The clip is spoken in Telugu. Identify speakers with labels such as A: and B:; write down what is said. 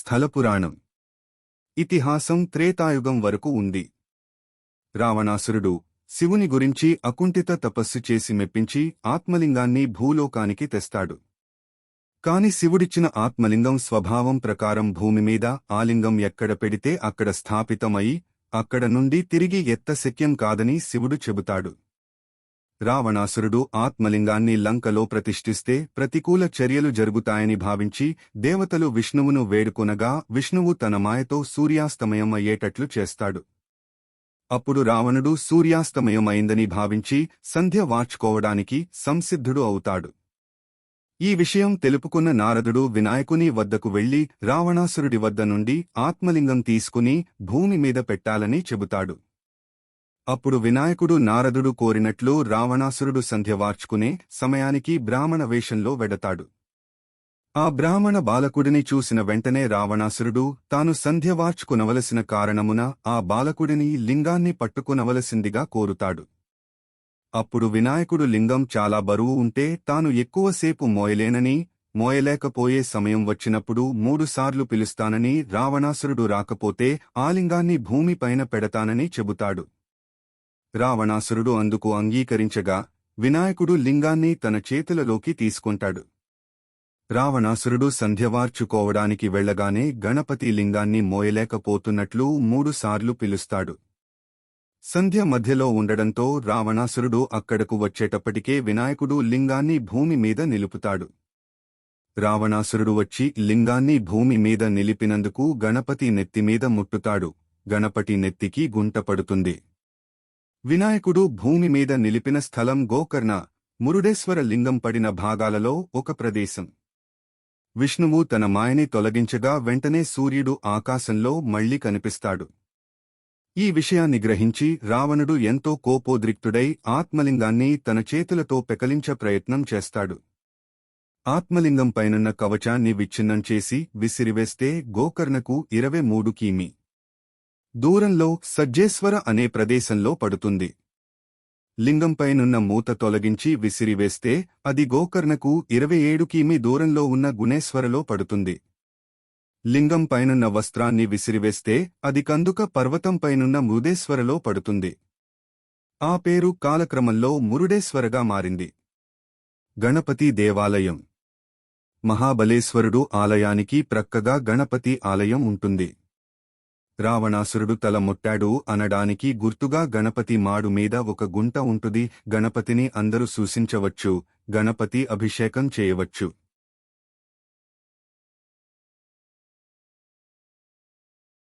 A: స్థలపురాణం. ఇతిహాసం త్రేతాయుగం వరకు ఉంది. రావణాసురుడు శివుని గురించి అకుంఠిత తపస్సు చేసి మెప్పించి ఆత్మలింగాన్ని భూలోకానికి తెస్తాడు. కాని శివుడిచ్చిన ఆత్మలింగం స్వభావం ప్రకారం భూమి మీద ఆలింగం ఎక్కడ పెడితే అక్కడ స్థాపితమై అక్కడ నుండి తిరిగి ఎత్తశక్యం కాదని శివుడు చెబుతాడు. రావణాసురుడు ఆత్మలింగాన్ని లంకలో ప్రతిష్ఠిస్తే ప్రతికూల చర్యలు జరుగుతాయని భావించి దేవతలు విష్ణువును వేడుకొనగా విష్ణువు తన మాయతో సూర్యాస్తమయం అయ్యేటట్లు చేస్తాడు. అప్పుడు రావణుడు సూర్యాస్తమయమైందని భావించి సంధ్య వార్చుకోవడానికి సంసిద్ధుడు అవుతాడు. ఈ విషయం తెలుపుకున్న నారదుడు వినాయకుని వద్దకు వెళ్ళి రావణాసురుడి వద్ద నుండి ఆత్మలింగం తీసుకుని భూమి మీద పెట్టాలని చెబుతాడు. అప్పుడు వినాయకుడు నారదుడు కోరినట్లు రావణాసురుడు సంధ్య వార్చుకునే సమయానికి బ్రాహ్మణ వేషంలో వెడతాడు. ఆ బ్రాహ్మణ బాలకుడిని చూసిన వెంటనే రావణాసురుడు తాను సంధ్య వార్చుకునవలసిన కారణమున ఆ బాలకుడిని లింగాన్ని పట్టుకునవలసిందిగా కోరుతాడు. అప్పుడు వినాయకుడు లింగం చాలా బరువు ఉంటే తాను ఎక్కువసేపు మోయలేనని మోయలేకపోయే సమయం వచ్చినప్పుడు మూడుసార్లు పిలుస్తానని రావణాసురుడు రాకపోతే ఆ లింగాన్ని భూమిపైన పెడతానని చెబుతాడు. రావణాసురుడు అందుకు అంగీకరించగా వినాయకుడు లింగాన్ని తన చేతులలోకి తీసుకుంటాడు. రావణాసురుడు సంధ్యవార్చుకోవడానికి వెళ్ళగానే గణపతి లింగాన్ని మోయలేకపోతున్నట్లు మూడుసార్లు పిలుస్తాడు. సంధ్య మధ్యలో ఉండడంతో రావణాసురుడు అక్కడకు వచ్చేటప్పటికే వినాయకుడు లింగాన్ని భూమి మీద నిలుపుతాడు. రావణాసురుడు వచ్చి లింగాన్ని భూమి మీద నిలిపినందుకు గణపతి నెత్తిమీద ముట్టుతాడు. గణపతి నెత్తికి గుంటపడుతుంది వినాయకుడు భూమి మీద నిలిపిన స్థలం గోకర్ణ మురుడేశ్వర లింగం పడిన భాగాలలో ఒక ప్రదేశం. విష్ణువు తన మాయని తొలగించగా వెంటనే సూర్యుడు ఆకాశంలో మళ్ళీ కనిపిస్తాడు. ఈ విషయాన్ని గ్రహించి రావణుడు ఎంతో కోపోద్రిక్తుడై ఆత్మలింగాన్ని తన చేతులతో పెకలించ ప్రయత్నం చేస్తాడు. ఆత్మలింగం పైనున్న కవచాన్ని విచ్ఛిన్నం చేసి విసిరివేస్తే గోకర్ణకు ఇరవై మూడు కీమీ. దూరంలో సజ్జేశ్వర అనే ప్రదేశంలో పడుతుంది. లింగంపైనున్న మూత తొలగించి విసిరివేస్తే అది గోకర్ణకు ఇరవై ఏడు కిమీ దూరంలో ఉన్న గుణేశ్వరలో పడుతుంది. లింగం పైనున్న వస్త్రాన్ని విసిరివేస్తే అది కందుక పర్వతంపైనున్న మృదేశ్వరలో పడుతుంది. ఆ పేరు కాలక్రమంలో మురుడేశ్వరగా మారింది. గణపతి దేవాలయం. మహాబలేశ్వరుడు ఆలయానికి ప్రక్కగా గణపతి ఆలయం ఉంటుంది. రావణాసురుడు తల ముట్టాడు అనడానికి గుర్తుగా గణపతి మాడు మీద ఒక గుంట ఉంటుంది గణపతిని అందరూ సూచించవచ్చు గణపతి అభిషేకం చేయవచ్చు.